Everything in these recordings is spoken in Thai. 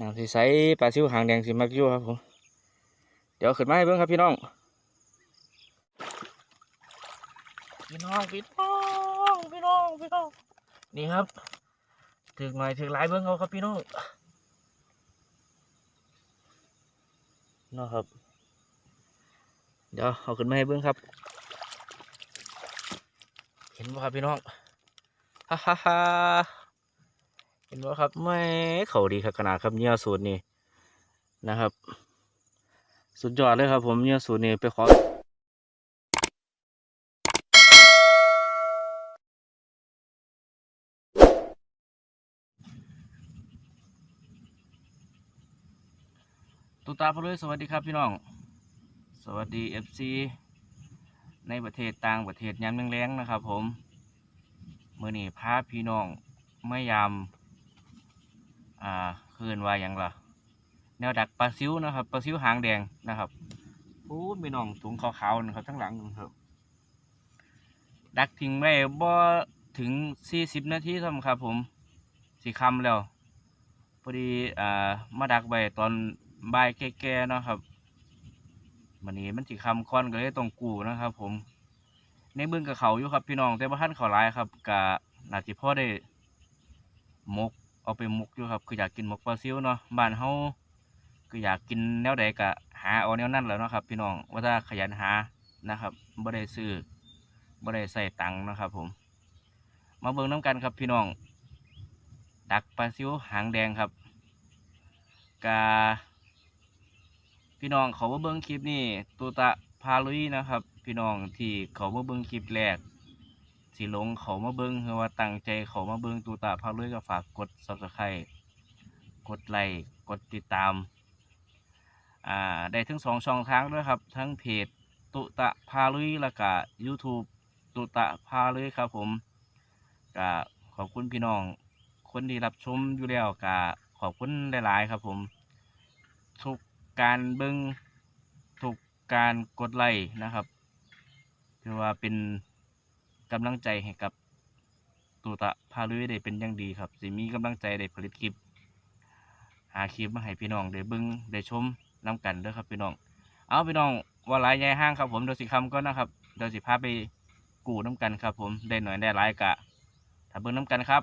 น้ำใสปลาซิวหางแดงสิมักยู่ครับผมเดี๋ยวขึ้นมาให้เบิ่งครับพี่น้อง พี่น้องพี่น้องพี่น้องพี่น้องนี่ครับถึงหน่อยถึงหลายเบิ่งเขาครับพี่น้องนะครับ เดี๋ยวเอาขึ้นมาให้เบิ่งครับ เห็นบ่ครับพี่น้องฮ่าฮ่าฮ่า เห็นบ่ครับไม่เขาดีครับขนาดครับเนี่ยสูตรนี้นะครับ สุดยอดเลยครับ ผมเนี่ยสูตรนี้ไปขอตุตาพลุยสวัสดีครับพี่น้อง สวัสดี FC ในประเทศต่างประเทศยามแรงๆนะครับ ผม มื่อนี้พาพี่น้องไม่ยาม อ่าคืนว่าอย่างล่ะแนวดักปลาซิวนะครับปลาซิวหางแดงนะครับพูดพี่น้องถุงขาวๆนะครับทั้งหลังนะครับดักทิ้งไว้บ่ถึงสี่สิบนาทีซ้ำครับ ผมสี่คำแล้วพอดีอ่ามาดักไว้ตอนบ่ายแก่ๆนะครับวันนี้มันสี่คำค่อนก็เลยต้องกูนะครับ ผม ในเบื้องกับเขาอยู่ครับพี่น้องแต่ว่าท่านเขาหลายครับกะนาจิพ่อได้มก เอาไปหมกอยู่ครับคืออยากกินหมกปลาซิวเนาะบ้านเฮาคืออยากกินแนวใดกะหาเอาแนวนั้นแหล้วเนาะครับ พี่น้องว่าถ้าขยันหานะครับบ่ได้ซื้อบ่ได้ใส่ตังค์นะครับ ผม มาเบิ่งน้ำกันครับพี่น้อง ดักปลาซิวหางแดงครับกาพี่น้องเขามาเบิ่งคลิปนี้ตูตะพาลุยนะครับ พี่น้องที่เขามาเบิ่งคลิปแรก สิหลงเขามาเบิ่งคือว่าตั้งใจเขามาเบิ่งตูตะพาลุยก็ฝากกด subscribe กดไลค์กดติดตาม อ่า ได้ทั้งสองช่องทางด้วยครับ ทั้งเพจตุตะพาลุยแล้วก็ YouTube ตุตะพาลุยครับผมก็ขอบคุณพี่น้อง คนที่รับชมอยู่แล้วก็ขอบคุณหลาย ๆ ครับผมทุกการเบิ่งทุกการกดไลค์นะครับถือว่าเป็น กำลังใจให้กับตูตะพาลุยได้เป็นอย่างดีครับสิมีกำลังใจได้ผลิตคลิป หาคลิปมาให้พี่น้องได้เบิ้งได้ชมนํกันเด้อครับพี่น้อง เอาพี่น้องว่าหลายใหญ่ห้างครับ ผมเดี๋ยวสิคำก็นะครับเดี๋ยวสิพาไปกูน้กันครับ ผมได้หน่อยได้หลายกะถ้าเบิ้งน้กันครับ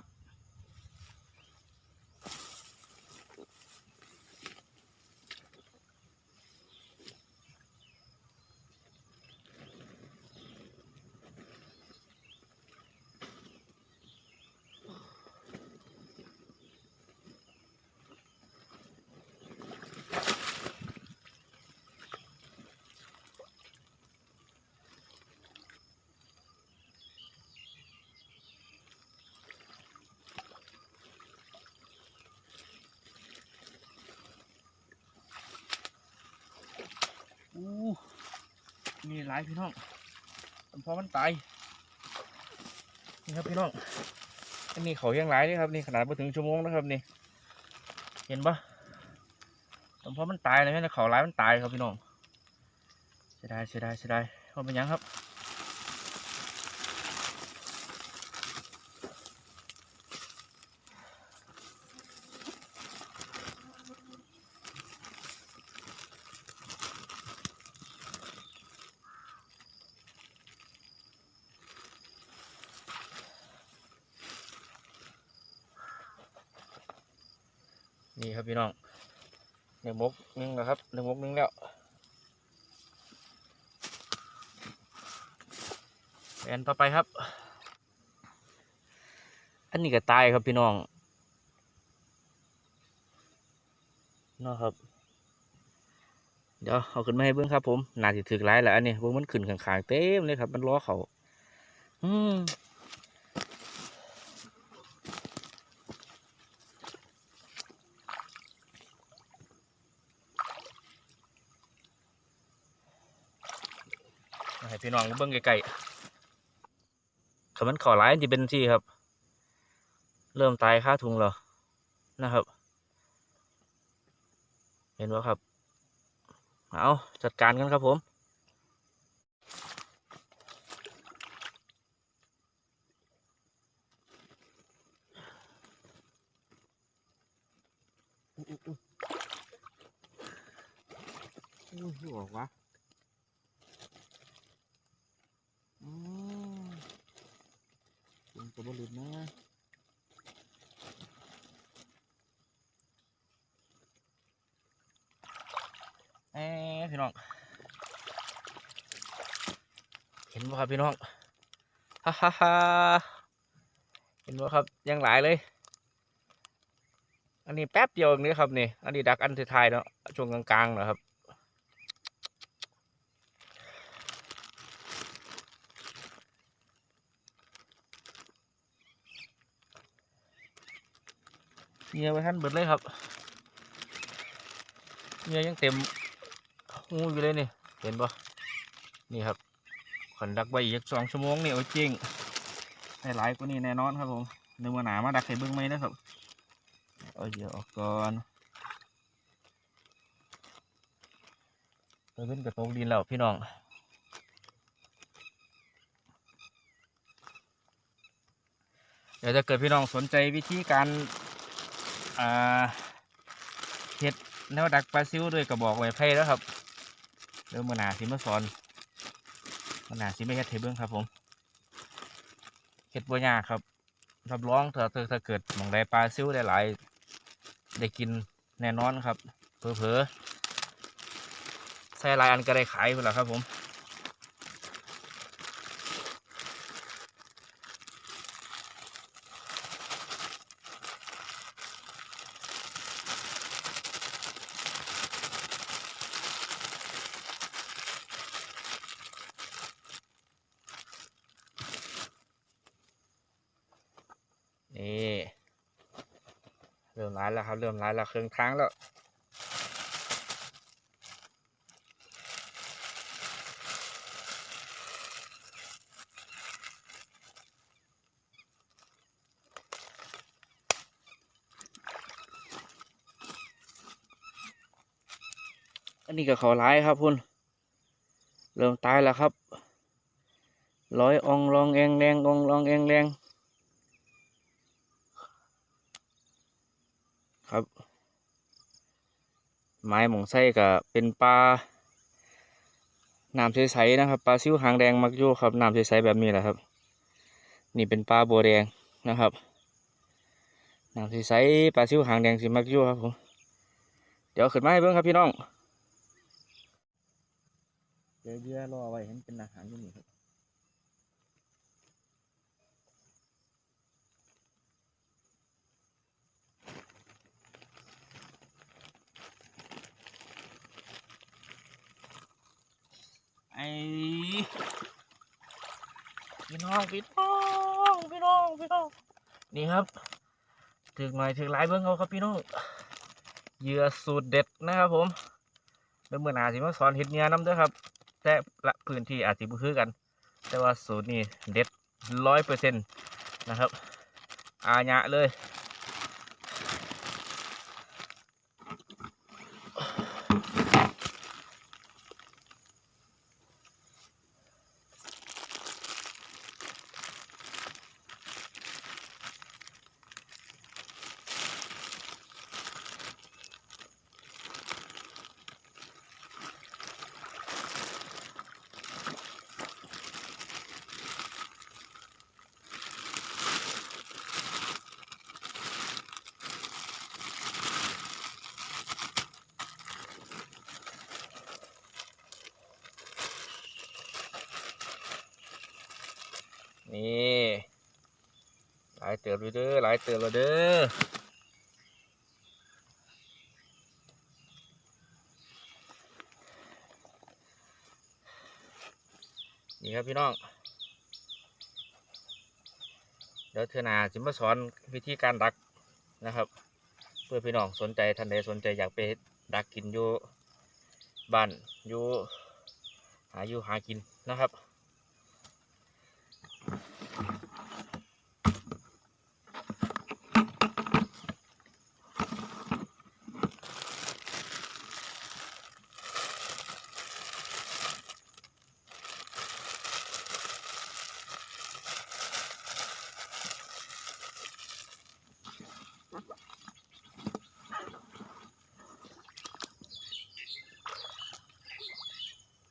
อู้มี หลายพี่น้องมันพอมันตายนี่ครับพี่น้องอันนี้เขายังหลายเลยครับนี่ขนาดมาถึงชั่วโมงนะครับนี่ เห็นปะมันพอมันตายเลยแม่เขาหลายมันตายครับพี่น้องเสียดายเสียดายเสียดายเขาเป็นยังครับ พี่น้องหนึ่งมกหนึ่งนะครับหนึ่งมกหนึ่งแล้วแอนต่อไปครับ อันนี้ก็ตายครับพี่น้องนะครับ เดี๋ยวเอาขึ้นมาให้เบิ้งครับผมน่าจะถึกหลายแหละอันนี้เบิ้งมันขึ้นข้างๆเต็มเลยครับ มันล้อเขาอืม ให้พี่น้องเบิ่งไกลๆคำมันขอร้ายจะเป็นที่ครับ เริ่มตายค่าทุงแล้วนะครับ เห็นไหมครับ เอาจัดการกันครับผมอุ้ยอุ้ยอุ้ยหัววะอืมเป็นกระบอกหลุดนะเอ้ยพี่น้อง เห็นบ่ครับพี่น้องฮ่าฮ่าฮ่าเห็นบ่ครับยังหลายเลย อันนี้แป๊บเดียวเองนี่ครับนี่อันนี้ดักอันสุดท้ายเนาะช่วงกลางๆนะครับเงียไปท่านเบิดเลยครับเงียยังเต็มงูอยู่เลยนี่ เห็นปะนี่ครับ ขันดักไว้อีกสองชั่วโมงนี่เอจริงให้หลายกว่านี้แน่นอนครับผมนึกว่าหนามาดักให้เบิ้งไหมนะครับเอาเดี๋ยวออกก่อนไปเป็นกระโตกดินแล้วพี่น้องเดี๋ยวจะเกิดพี่น้องสนใจวิธีการอ่าเฮ็ดแนวดักปลาซิวด้วยกระบอกไม้ไผ่แล้วครับเดี๋ยวมื่อหนาสิมาสอน หนาสิไม่เฮ็ดให้เบิ้งครับผมเฮ็ดบ่ยากครับรับรองถ้าถ้าเกิดมองได้ปลาซิวได้หลาย ได้กินแน่นอนครับ เผลอๆใส่หลายอันก็ได้ขายไปแล้วครับผม นี่เร้ายแล้วครับ เริ่มร้ายแล้วเครื่องทางแล้วอันนี้ก็เขาร้ายครับพุ่นเริ่มตายแล้วครับร้อยองลองแองแรงองลองแองแรงครับ ไม้หมองไส้ก็เป็นปลาน้ำใสๆนะครับปลาซิวหางแดงมักยู่ครับน้ำใสๆแบบนี้แหละครับ นี่เป็นปลาบัวแดงนะครับน้ำใสๆปลาซิวหางแดงสิมักยู่ครับผมเดี๋ยวขึ้นมาให้เบิ่งครับพี่น้องเดี๋ยวเดี๋ยวรอไว้เห็นเป็นอาหารอยู่นี่ครับ ไอ้พี่น้องพี่น้องพี่น้องพี่น้องนี่ครับถึงหน่อยถึงหลายเบิ้งเขาครับพี่น้องเหยื่อสูตรเด็ดนะครับผมเดี๋ยวมื่อนาสิมาสอนเห็ดเหงื่อน้ำด้วยครับ แต่ละพื้นที่อาจจะบ่คือกัน แต่ว่าสูตรนี้เด็ดร้อยเปอร์เซ็นต์นะครับ อาญะเลย นี่หลาย เติบอยู่เด้อหลายเติบแล้วเด้อนี่ครับพี่น้อง เดี๋ยวเธอหนาจิมาสอนวิธีการดักนะครับ เพื่อพี่น้องสนใจท่านใดสนใจอยากไปดักกินอยู่บ้านอยู่หาอยู่หากินนะครับ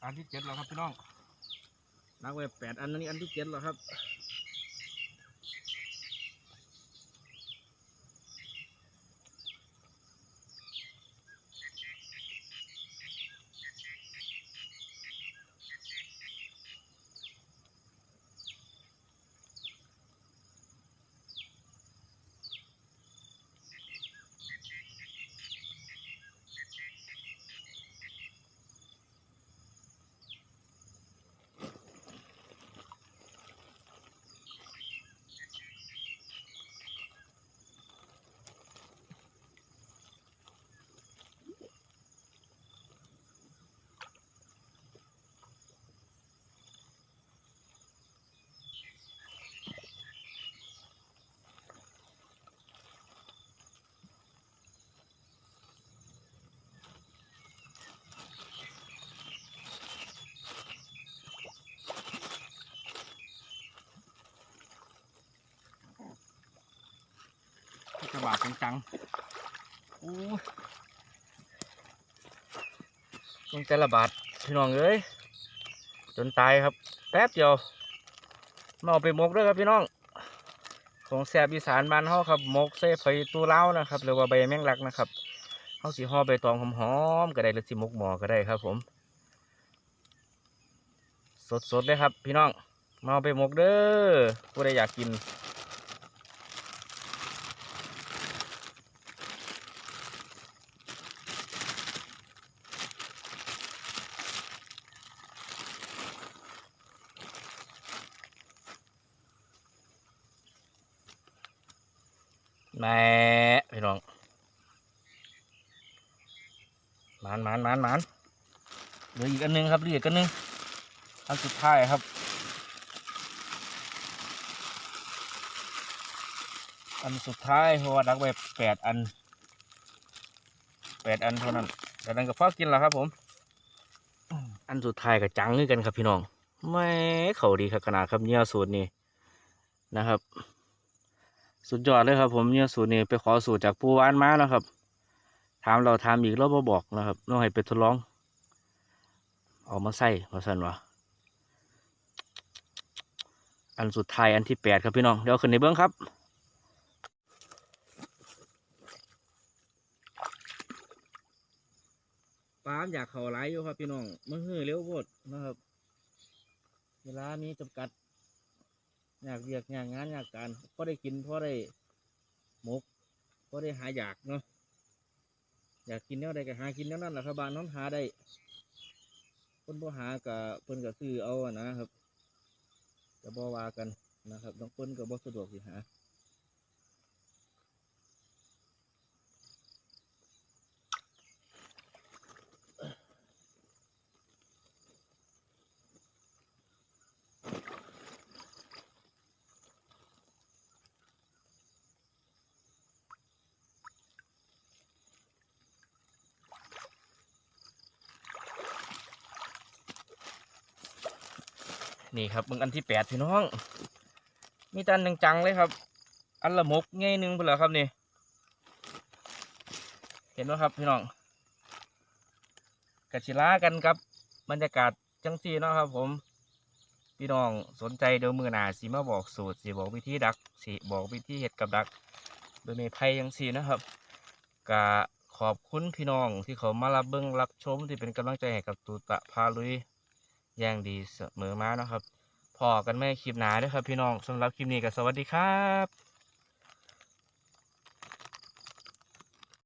อันที่เจ็ดแล้วครับพี่น้องนักไว้แปดอันอันนี้อันที่เจ็ดแล้วครับ กระบาดจังๆอู้ต้องแต่ละบาทพี่น้องเอ้ยจนตายครับ แป๊บเดียวมาเอาไปมกด้วยครับพี่น้อง ของแซบอีสานบ้านเฮาครับมกเส้ไฟตูเล้านะครับหรือว่าใบแมงลักนะครับเฮาสิห่อใบตองหอมๆก็ได้หรือสิหมกหมอก็ได้ครับ ผม สดๆเลยครับ พี่น้องมาเอาไปมกเด้อผู้ใดอยากกิน แหม่พี่น้องห มานหมานหมานหมานเหลืออีกอันหนึงครับเหลืออีกอันหนึงอันสุดท้ายครับ อันสุดท้ายเพราะว่าดักไว้แปดอันแปดอันเท่านั้นแต่นั้นก็พอกินแล้วครับผม อันสุดท้ายก็จังคือกันครับพี่น้องไม่เขาดีครับขนาดครับเนี่ยสูตรนี้นะครับ สุดยอดเลยครับผมเนี่ยสูตรนี้ไปขอสูตรจากปูวานมาแล้วครับ ถามเราถามอีกเราบ่บอกนะครับน้องให้ไปทดลอง เอามาใส่มาสั่นวะอันสุดท้ายอันที่แปดครับพี่น้อง เดี๋ยวขึ้นในเบื้องครับปามอยากเขาไลอยู่ครับพี่น้องมันหื้อเร็วโพดนะครับ เวลามีจำกัด อยากเรียกอยากงานอยากการพอได้กินพอได้หมกพอได้หาอยากเนาะ อยากกินแนวใดก็หากินแนวนั้นแหละครับบ้านน้องหาได้คนบ่หากับเพิ่นก็ซื้อเอานะครับก็บ่ว่ากันนะครับน้องคนก็บ่สะดวกสิหา นี่ครับเบิ่งอันที่แปดพี่น้อง มีตันจังๆเลยครับ อันละมกง่ายหนึงเปล่าครับนี่ เห็นไหมครับพี่น้องกัชิลากันครับ บรรยากาศจังซี่เนาะครับ ผม พี่น้องสนใจเดี๋ยวมือหนาสีมาบอกสูตรสีบอกวิธีดักสีบอกวิธีเห็ดกับดัก โดยมีไพ่ยังสีนะครับกะขอบคุณพี่น้องที่เขามารับเบิ้งรับชมที่เป็นกำลังใจให้กับตูตะพาลุย อย่างดีเสมอมานะครับพอกันไม่คลิปหนาด้วยครับพี่น้องสำหรับคลิปนี้ก็สวัสดีครับ